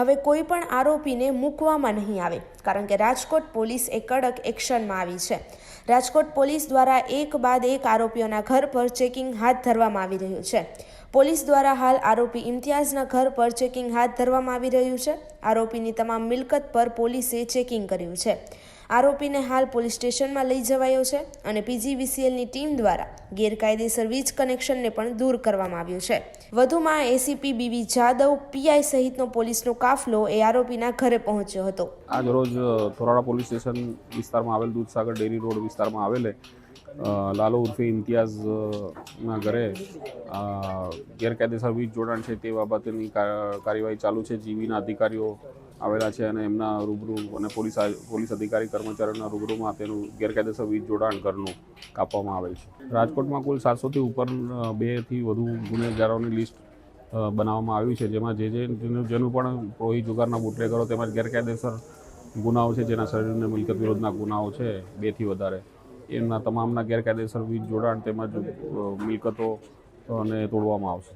હવે કોઈ પણ આરોપીને મૂકવામાં નહીં આવે, કારણ કે રાજકોટ પોલીસ એ કડક એક્શનમાં આવી છે. રાજકોટ પોલીસ દ્વારા એક બાદ એક આરોપીઓના ઘર પર ચેકિંગ હાથ ધરવામાં આવી રહ્યું છે. પોલીસ દ્વારા હાલ આરોપી ઇમ્તિયાઝના ઘર પર ચેકિંગ હાથ ધરવામાં આવી રહ્યું છે. આરોપીની તમામ મિલકત પર પોલીસે ચેકિંગ કર્યું છે. આરોપીને હાલ પોલીસ સ્ટેશનમાં લઈ જવાયો છે અને પીજીવીસીએલની ટીમ દ્વારા ગેરકાયદેસર વીજ કનેક્શનને પણ દૂર કરવામાં આવ્યું છે. વધુમાં એસીપી બીવી જાદવ પીઆઈ સહિતનો પોલીસનો કાફલો એ આરોપીના ઘરે પહોંચ્યો હતો. આજ રોજ થોરાડા પોલીસ સ્ટેશન વિસ્તારમાં આવેલ દૂધસાગર ડેરી રોડ વિસ્તારમાં આવેલે લાલો ઉર્ફે ઇમ્તિયાઝના ઘરે ગેરકાયદેસર વીજ જોડાણ છે તે બાબતની કાર્યવાહી ચાલુ છે. જીવીના અધિકારીઓ આવેલા છે અને એમના રૂબરૂ અને પોલીસ પોલીસ અધિકારી કર્મચારીઓના રૂબરૂમાં તેનું ગેરકાયદેસર વીજ જોડાણ ઘરનું કાપવામાં આવેલ છે. રાજકોટમાં કુલ સાતસોથી ઉપર બેથી વધુ ગુનેગારોની લિસ્ટ બનાવવામાં આવ્યું છે, જેમાં જે જે જેનું પણ પ્રોહી જુગારના બુટલેગરો તેમજ ગેરકાયદેસર ગુનાઓ છે, જેના શરીરને મિલકત વિરોધના ગુનાઓ છે, બેથી વધારે. એમના તમામના ગેરકાયદેસર વીજ જોડાણ તેમજ મિલકતો અને તોડવામાં આવશે.